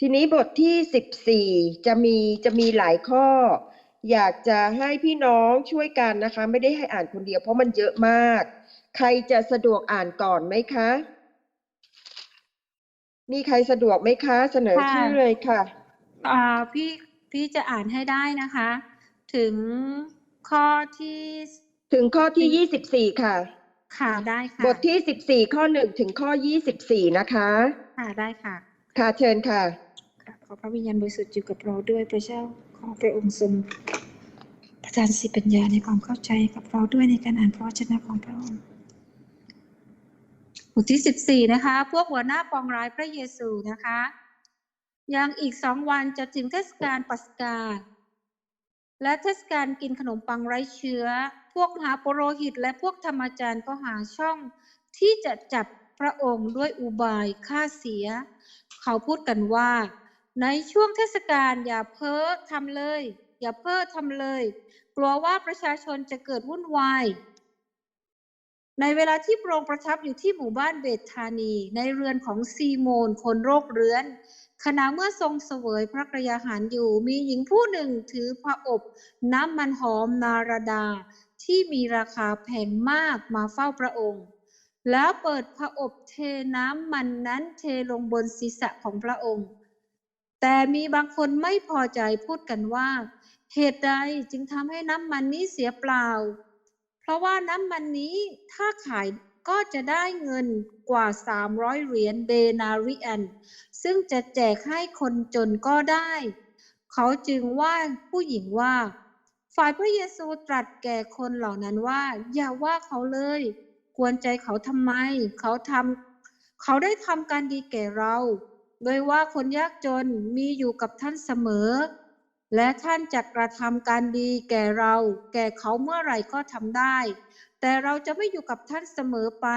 ทีนี้บทที่สิบสี่จะมีจะมีหลายข้อ อยากจะให้พี่น้องช่วยกันนะคะ ไม่ได้ให้อ่านคนเดียวเพราะมันเยอะมาก ใครจะสะดวกอ่านก่อนไหมคะ มีใครสะดวกไหมคะ เสนอค่ะ ชื่อเลยค่ะ อ่าพี่พี่จะอ่านให้ได้นะคะ ถึงข้อที่ถึงข้อที่ยี่สิบสี่ค่ะ ค่ะได้ค่ะบทที่สิบสี่ข้อหนึ่งถึงข้อยี่สิบสี่นะคะ ค่ะได้ค่ะ ค่ะเชิญค่ะค่ะขอ พระวิญญาณบริสุทธิ์อยู่กับเราด้วยพระเจ้าขอพระองค์ทรงประทานสิปัญญาในความเข้าใจกับเราด้วยในการอ่านพระวจนะของพระองค์บทที่สิบสี่นะคะ พวกหัวหน้าปองร้ายพระเยซูนะคะ ยังอีกสองวันจะถึงเทศกาลปัสกา และเทศกาลกินขนมปังไร้เชื้อ พวกมหาปโรหิต และพวกธรรมจารย์ก็หาช่องที่จะจับพระองค์ด้วยอุบายฆ่าเสีย เขาพูดกันว่า ในช่วงเทศกาลอย่าเพ้อทำเลย อย่าเพ้อทำเลย กลัวว่าประชาชนจะเกิดวุ่นวายในเวลาที่พระองค์ประทับอยู่ที่หมู่บ้านเบธธานี ในเรือนของซีโมน คนโรคเรื้อน ขณะเมื่อทรงเสวยพระกรยาหารอยู่ มีหญิงผู้หนึ่งถือพระอบ น้ำมันหอมนารดา ที่มีราคาแพงมากมาเฝ้าพระองค์ แล้วเปิดพระอบเทน้ำมันนั้นเทลงบนศีรษะของพระองค์ แต่มีบางคนไม่พอใจพูดกันว่า เหตุใดจึงทำให้น้ำมันนี้เสียเปล่า เพราะว่าน้ำมันนี้ถ้าขายก็จะได้เงินกว่า 300 เหรียญเดนาริอัน ซึ่งจะแจกให้คนจนก็ได้ เขาจึงว่าผู้หญิงว่า ฝ่ายพระเยซูตรัสแก่คนเหล่านั้นว่า อย่าว่าเขาเลย กวนใจเขาทำไม เขาทำเขาได้ทำการดีแก่เรา โดยว่าคนยากจนมีอยู่กับท่านเสมอ และท่านจะกระทำการดีแก่เรา แก่เขาเมื่อไหร่ก็ทำได้ แต่เราจะไม่อยู่กับท่านเสมอไป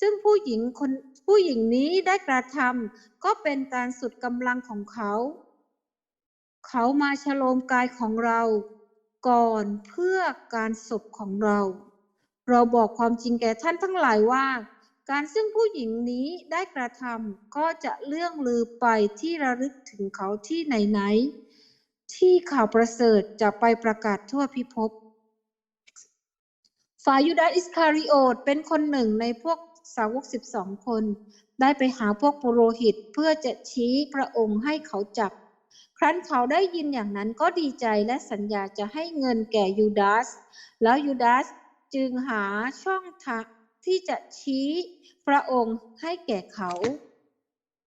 ซึ่งผู้หญิงคนผู้หญิงนี้ได้กระทำก็เป็นการสุดกำลังของเขา เขามาฉโลมกายของเรา ก่อนเพื่อการศพของเรา เราบอกความจริงแก่ท่านทั้งหลายว่า การซึ่งผู้หญิงนี้ได้กระทำก็จะเลื่องลือไปที่ระลึกถึงเขาที่ไหนๆที่ข่าวประเสริฐจะไปประกาศทั่วพิภพฝ่ายยูดาสอิสคาริโอตเป็นคนหนึ่งในพวกสาวกสิบสองคน ได้ไปหาพวกปุโรหิตเพื่อจะชี้พระองค์ให้เขาจับ ครั้นเขาได้ยินอย่างนั้นก็ดีใจและสัญญาจะให้เงินแก่ยูดาส แล้วยูดาสจึงหาช่องทาง ที่จะชี้พระองค์ให้แก่เขา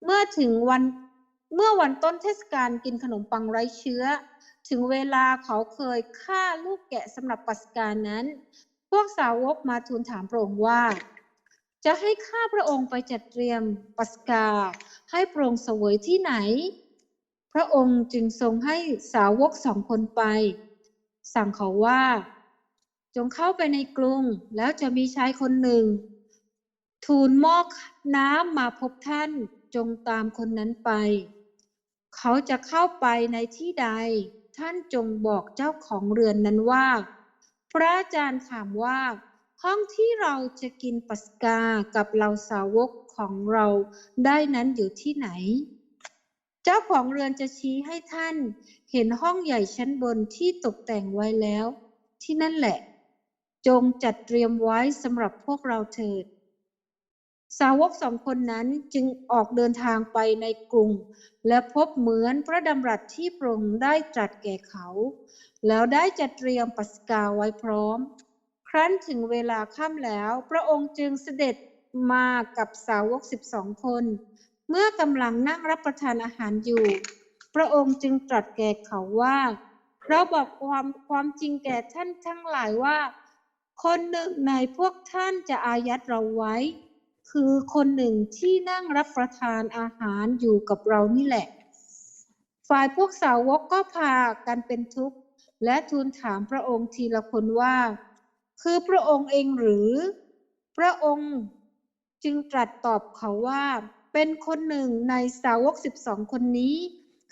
เมื่อถึงวันเมื่อวันต้นเทศกาลกินขนมปังไร้เชื้อ ถึงเวลาเขาเคยฆ่าลูกแกะสำหรับปัสกานั้น พวกสาวกมาทูลถามพระองค์ว่า จะให้ข้าพระองค์ไปจัดเตรียมปัสกา ให้พระองค์เสวยที่ไหน พระองค์จึงทรงให้สาวกสองคนไป สั่งเขาว่า จงเข้าไปในกรุง แล้วจะมีชายคนหนึ่ง ทูลมอกน้ำมาพบท่านจงตามคนนั้นไป เขาจะเข้าไปในที่ใด ท่านจงบอกเจ้าของเรือนนั้นว่า พระอาจารย์ถามว่า ห้องที่เราจะกินปัสกากับเราสาวกของเราได้นั้นอยู่ที่ไหน เจ้าของเรือนจะชี้ให้ท่าน เห็นห้องใหญ่ชั้นบนที่ตกแต่งไว้แล้ว ที่นั่นแหละ จงจัดเตรียมไว้สำหรับพวกเราเถิด สาวกสองคนนั้นจึงออกเดินทางไปในกรุง และพบเหมือนพระดำรัสที่พระองค์ได้ตรัสแก่เขา แล้วได้จัดเตรียมปัสกาไว้พร้อม ครั้นถึงเวลาค่ำแล้ว พระองค์จึงเสด็จมากับสาวกสิบสองคน เมื่อกำลังนั่งรับประทานอาหารอยู่ พระองค์จึงตรัสแก่เขาว่า เราบอกความความจริงแก่ท่านทั้งหลายว่า คนหนึ่งในพวกท่านจะอายัดเราไว้ คือคนหนึ่งที่นั่งรับประทานอาหารอยู่กับเรานี่แหละ ฝ่ายพวกสาวกก็พากันเป็นทุกข์ และทูลถามพระองค์ทีละคนว่า คือพระองค์เองหรือ พระองค์จึงตรัสตอบเขาว่า เป็นคนหนึ่งในสาวกสิบสองคนนี้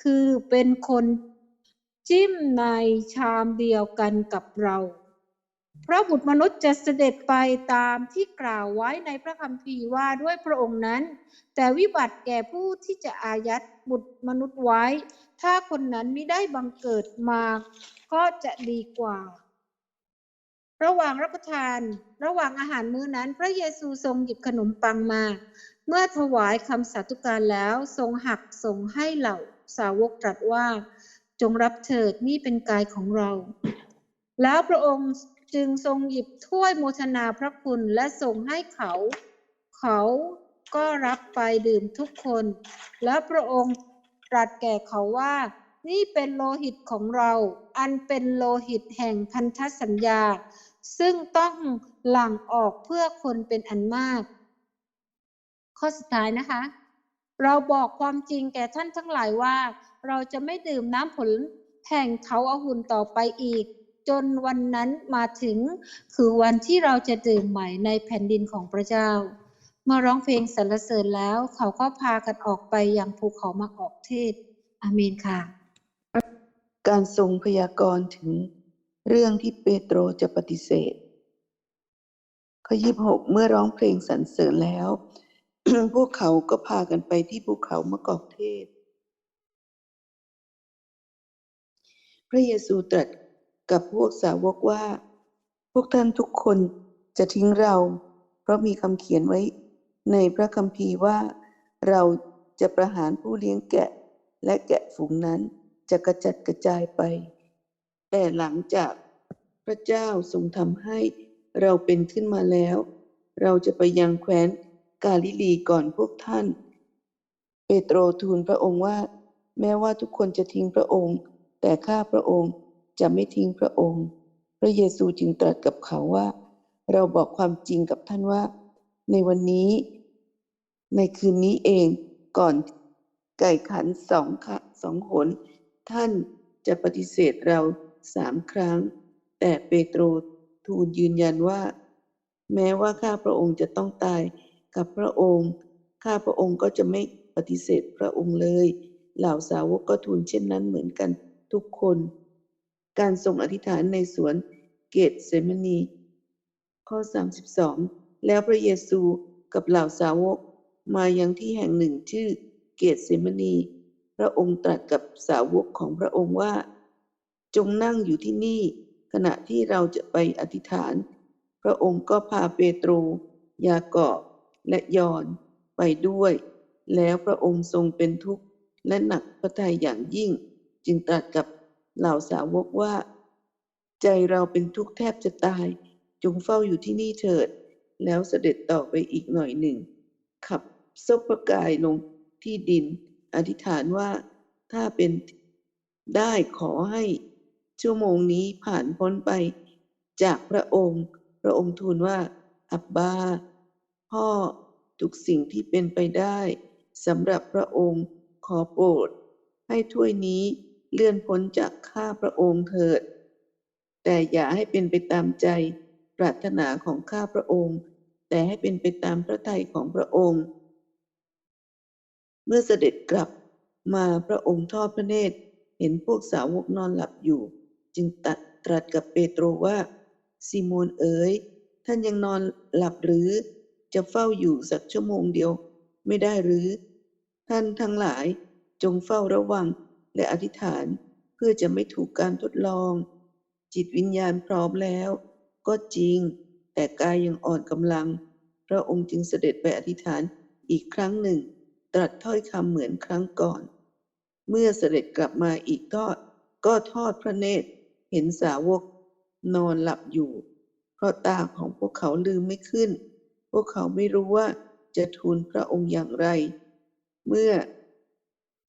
คือเป็นคนจิ้มในชามเดียวกันกับเรา พระบุตรมนุษย์จะเสด็จไปตามที่กล่าวไว้ในพระคัมภีร์ว่าด้วยพระองค์นั้น แต่วิบัติแก่ผู้ที่จะอายัดบุตรมนุษย์ไว้ ถ้าคนนั้นไม่ได้บังเกิดมาก็จะดีกว่า ระหว่างรับประทาน ระหว่างอาหารมื้อนั้น พระเยซูทรงหยิบขนมปังมา เมื่อถวายคำสาธุการแล้วทรงหักส่งให้เหล่าสาวกตรัสว่า จงรับเถิดนี่เป็นกายของเรา แล้วพระองค์ จึงทรงหยิบถ้วยโมทนาพระคุณและส่งให้เขา เขาก็รับไปดื่มทุกคน แล้วพระองค์ตรัสแก่เขาว่า นี่เป็นโลหิตของเรา อันเป็นโลหิตแห่งพันธสัญญา ซึ่งต้องหลั่งออกเพื่อคนเป็นอันมาก ข้อสุดท้ายนะคะ เราบอกความจริงแก่ท่านทั้งหลายว่า เราจะไม่ดื่มน้ำผลแห่งเถาอาหุนต่อไปอีก จนวันนั้นมาถึง คือวันที่เราจะดื่มใหม่ในแผ่นดินของพระเจ้า เมื่อร้องเพลงสรรเสริญแล้วเขาก็พากันออกไปยังภูเขามาออกเทศอาเมนค่ะ การทรงพยากรณ์ถึงเรื่องที่เปโตรจะปฏิเสธข้อยี่หกเมื่อร้องเพลงสรรเสริญแล้ว พวกเขาก็พากันไปที่ภูเขามะกอกเทศ พระเยซูตรัส กับพวกสาวกว่า พวกท่านทุกคนจะทิ้งเรา เพราะมีคำเขียนไว้ ในพระคัมภีร์ว่า เราจะประหารผู้เลี้ยงแกะ และแกะฝูงนั้นจะกระจัดกระจายไป แต่หลังจากพระเจ้าทรงทำให้เราเป็นขึ้นมาแล้ว เราจะไปยังแคว้นกาลิลีก่อนพวกท่าน เปโตรทูลพระองค์ว่า แม้ว่าทุกคนจะทิ้งพระองค์ แต่ข้าพระองค์ จะไม่ทิ้งพระองค์ พระเยซูจึงตรัสกับเขาว่า เราบอกความจริงกับท่านว่า ในวันนี้ ในคืนนี้เองก่อนไก่ขันสองขะสองหนท่านจะปฏิเสธเราสามครั้ง แต่เปโตรทูลยืนยันว่า แม้ว่าข้าพระองค์จะต้องตายกับพระองค์ ข้าพระองค์ก็จะไม่ปฏิเสธพระองค์เลย เหล่าสาวกก็ทูลเช่นนั้นเหมือนกันทุกคน การทรงอธิษฐานในสวนเกตเซมานี ข้อ 32 แล้วพระเยซูกับเหล่าสาวกมายังที่แห่งหนึ่งชื่อเกตเซมานี พระองค์ตรัสกับสาวกของพระองค์ว่า จงนั่งอยู่ที่นี่ ขณะที่เราจะไปอธิษฐาน พระองค์ก็พาเปโตร ยากอบและยอนไปด้วย แล้วพระองค์ทรงเป็นทุกข์และหนักพระทัยอย่างยิ่ง จึงตรัสกับ เหล่าสาวกว่า ใจเราเป็นทุกข์แทบจะตาย จงเฝ้าอยู่ที่นี่เถิด แล้วเสด็จต่อไปอีกหน่อยหนึ่ง ขับซบประกายลงที่ดิน อธิษฐานว่าถ้าเป็นได้ขอให้ชั่วโมงนี้ผ่านพ้นไป จากพระองค์ พระองค์ทูลว่า อับบา พ่อทุกสิ่งที่เป็นไปได้สำหรับพระองค์ขอโปรด ให้ถ้วยนี้ เลื่อนพ้นจากข้าพระองค์เถิด แต่อย่าให้เป็นไปตามใจปรารถนาของข้าพระองค์ แต่ให้เป็นไปตามพระทัยของพระองค์ เมื่อเสด็จกลับมาพระองค์ทอดพระเนตรเห็นพวกสาวกนอนหลับอยู่ จึงตัดตรัสกับเปโตรว่าซีโมนเอ๋ยท่านยังนอนหลับหรือ จะเฝ้าอยู่สักชั่วโมงเดียว ไม่ได้หรือ ท่านทั้งหลายจงเฝ้าระวัง และอธิษฐานเพื่อจะไม่ถูกการทดลอง จิตวิญญาณพร้อมแล้ว ก็จริง แต่กายยังอ่อนกำลัง พระองค์จึงเสด็จไปอธิษฐานอีกครั้งหนึ่ง ตรัสถ้อยคำเหมือนครั้งก่อน เมื่อเสด็จกลับมาอีกทอดก็ทอดพระเนตรเห็นสาวกนอนหลับอยู่ เพราะตาของพวกเขาลืมไม่ขึ้น พวกเขาไม่รู้ว่าจะทูลพระองค์อย่างไร เมื่อ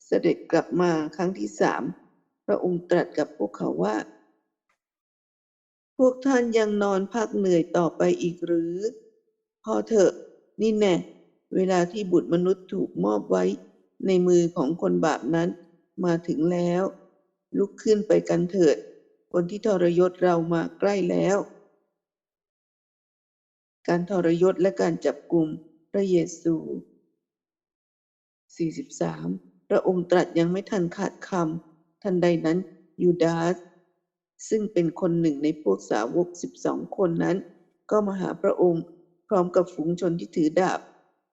เสด็จกลับมาครั้งที่สามพระองค์ตรัสกับพวกเขาว่า พวกท่านยังนอนพักเหนื่อยต่อไปอีกหรือ พอเถอะนี่แน่เวลาที่บุตรมนุษย์ถูกมอบไว้ในมือของคนบาปนั้นมาถึงแล้ว ลุกขึ้นไปกันเถิด คนที่ทรยศเรามาใกล้แล้ว การทรยศและการจับกลุ่มพระเยซู 43 ระองค์ตรัสยังไม่ทันขาดคำทันใดนั้นยูดาสซึ่งเป็นคนหนึ่งในพวกสาวกสิบสองคนนั้น ก็มาหาพระองค์ พร้อมกับฝูงชนที่ถือดาบ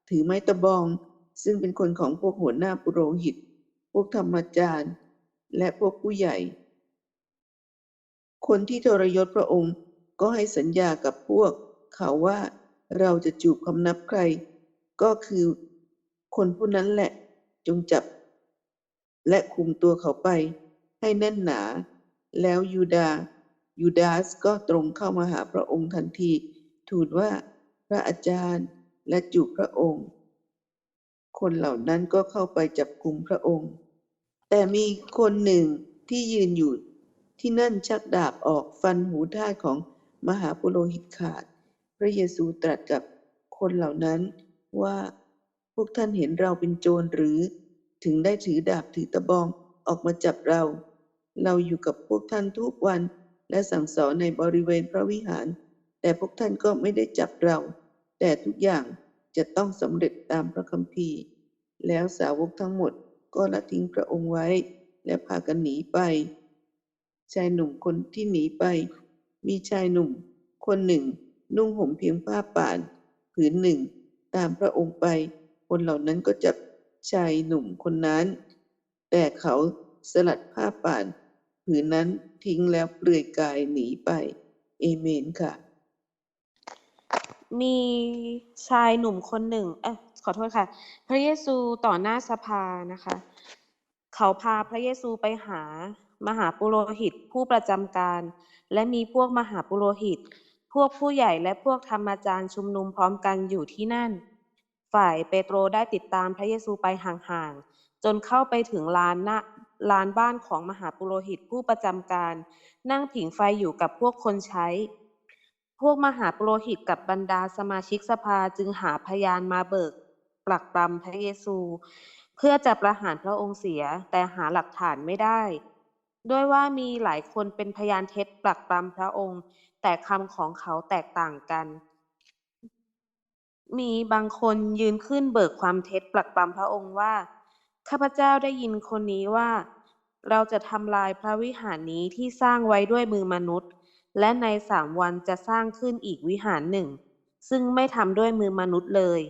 ถือไม้ตะบอง ซึ่งเป็นคนของพวกหัวหน้าปุโรหิต พวกธรรมจารย์ และพวกผู้ใหญ่ คนที่ทรยศพระองค์ก็ให้สัญญากับพวกเขาว่าเราจะจูบคำนับใคร ก็คือคนผู้นั้นแหละจงจับ และคุมตัวเขาไปให้แน่นหนา แล้วยูดาห์ยูดาสก็ตรงเข้ามาหาพระองค์ทันที ทูลว่าพระอาจารย์และจูบพระองค์ คนเหล่านั้นก็เข้าไปจับกลุ่มพระองค์ แต่มีคนหนึ่งที่ยืนอยู่ที่นั่นชักดาบออกฟันหูท่าของมหาปุโรหิตขาด พระเยซูตรัสกับคนเหล่านั้นว่าพวกท่านเห็นเราเป็นโจรหรือ ถึงได้ถือดาบถือตะบองออกมาจับเรา เราอยู่กับพวกท่านทุกวันและสั่งสอนในบริเวณพระวิหาร แต่พวกท่านก็ไม่ได้จับเรา แต่ทุกอย่างจะต้องสำเร็จตามพระคัมภีร์ แล้วสาวกทั้งหมดก็ละทิ้งพระองค์ไว้ และพากันหนีไป ชายหนุ่มคนที่หนีไป มีชายหนุ่ม คนหนึ่ง นุ่งห่มเพียงผ้าป่าน ผืนหนึ่ง ตามพระองค์ไป คนเหล่านั้นก็จับ ชายหนุ่มคนนั้น แต่เขาสลัดผ้าป่านผืนนั้นทิ้งแล้วเปลือยกายหนีไป เอเมนค่ะ มีชายหนุ่มคนหนึ่ง เอยขอโทษค่ะ พระเยซูต่อหน้าสภานะคะ เขาพาพระเยซูไปหามหาปุโรหิตผู้ประจำการ และมีพวกมหาปุโรหิต พวกผู้ใหญ่และพวกธรรมจารย์ชุมนุมพร้อมกันอยู่ที่นั่น ฝ่ายเปโตรได้ติดตามพระเยซูไปห่างๆ จนเข้าไปถึงลานหน้าลานบ้านของมหาปุโรหิตผู้ประจำการ นั่งผิงไฟอยู่กับพวกคนใช้ พวกมหาปุโรหิตกับบรรดาสมาชิกสภาจึงหาพยานมาเบิกปลักปรำพระเยซู เพื่อจะประหารพระองค์เสียแต่หาหลักฐานไม่ได้ ด้วยว่ามีหลายคนเป็นพยานเท็จปลักปรำพระองค์ แต่คำของเขาแตกต่างกัน มีบางคนยืนขึ้นเบิกความเท็จปลักปรำพระองค์ว่า ข้าพเจ้าได้ยินคนนี้ว่า เราจะทำลายพระวิหารนี้ที่สร้างไว้ด้วยมือมนุษย์ และในสามวันจะสร้างขึ้นอีกวิหารหนึ่ง ซึ่งไม่ทำด้วยมือมนุษย์เลย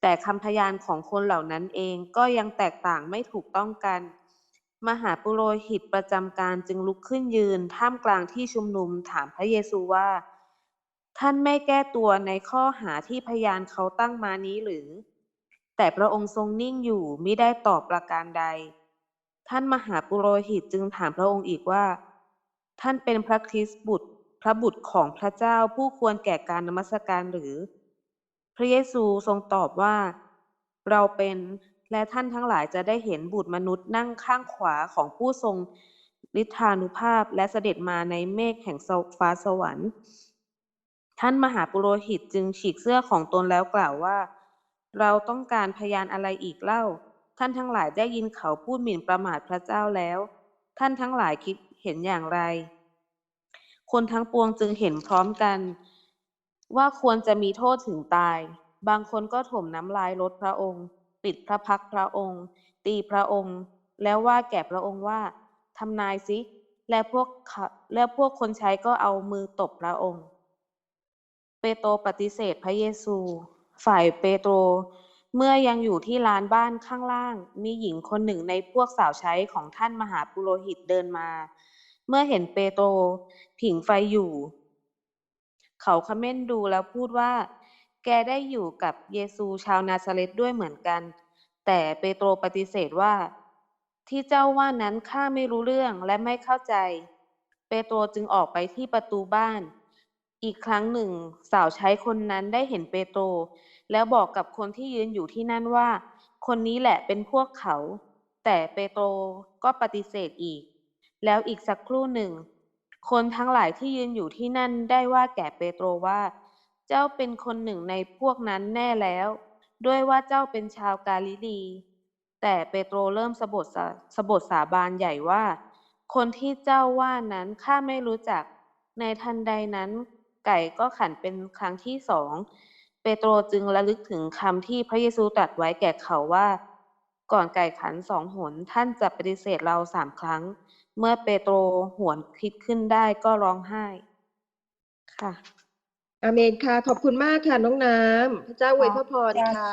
แต่คำพยานของคนเหล่านั้นเองก็ยังแตกต่างไม่ถูกต้องกัน มหาปุโรหิตประจำการจึงลุกขึ้นยืนท่ามกลางที่ชุมนุมถามพระเยซูว่า ท่านไม่แก้ตัวในข้อหาที่พยานเขาตั้งมานี้หรือ แต่พระองค์ทรงนิ่งอยู่มิได้ตอบประการใด ท่านมหาปุโรหิตจึงถามพระองค์อีกว่า ท่านเป็นพระคริสต์บุตร พระบุตรของพระเจ้าผู้ควรแก่การนมัสการหรือ พระเยซูทรงตอบว่า เราเป็นและท่านทั้งหลายจะได้เห็นบุตรมนุษย์นั่งข้างขวาของผู้ทรงฤทธานุภาพและเสด็จมาในเมฆแห่งฟ้าสวรรค์ ท่านมหาปุโรหิตจึงฉีกเสื้อของตนแล้วกล่าวว่า เราต้องการพยานอะไรอีกเล่า ท่านทั้งหลายได้ยินเขาพูดหมิ่นประมาทพระเจ้าแล้ว ท่านทั้งหลายคิดเห็นอย่างไร คนทั้งปวงจึงเห็นพร้อมกัน ว่าควรจะมีโทษถึงตาย บางคนก็ถมน้ำลายลดพระองค์ ปิดพระพักพระองค์ ตีพระองค์ แล้วว่าแก่พระองค์ว่าทำนายสิ และพวกและพวกคนใช้ก็เอามือตบพระองค์ เปโตรปฏิเสธพระเยซู ฝ่ายเปโตร เมื่อยังอยู่ที่ลานบ้านข้างล่าง มีหญิงคนหนึ่งในพวกสาวใช้ของท่านมหาปุโรหิตเดินมา เมื่อเห็นเปโตรผิงไฟอยู่ เขาคเม่นดูแล้วพูดว่า แกได้อยู่กับเยซูชาวนาซาเรตด้วยเหมือนกัน แต่เปโตรปฏิเสธว่า ที่เจ้าว่านั้นข้าไม่รู้เรื่องและไม่เข้าใจ เปโตรจึงออกไปที่ประตูบ้าน อีกครั้งหนึ่ง สาวใช้คนนั้นได้เห็นเปโตรแล้วบอกกับคนที่ยืนอยู่ที่นั่นว่า คนนี้แหละเป็นพวกเขา แต่เปโตรก็ปฏิเสธอีก แล้วอีกสักครู่หนึ่ง คนทั้งหลายที่ยืนอยู่ที่นั่นได้ว่าแก่เปโตรว่า เจ้าเป็นคนหนึ่งในพวกนั้นแน่แล้ว ด้วยว่าเจ้าเป็นชาวกาลิลี แต่เปโตรเริ่มสะบทสสะบทสาบานใหญ่ว่า คนที่เจ้าว่านั้นข้าไม่รู้จัก ในทันใดนั้น ไก่ก็ขันเป็นครั้งที่สองเปโตรจึงระลึกถึงคำที่พระเยซูตรัสไว้แก่เขาว่า ก่อนไก่ขันสองหนท่านจะปฏิเสธเราสามครั้ง เมื่อเปโตรหวนคิดขึ้นได้ก็ร้องไห้ ค่ะอาเมนค่ะ ขอบคุณมากค่ะ น้องน้ำ พระเจ้าอวยพระพรค่ะ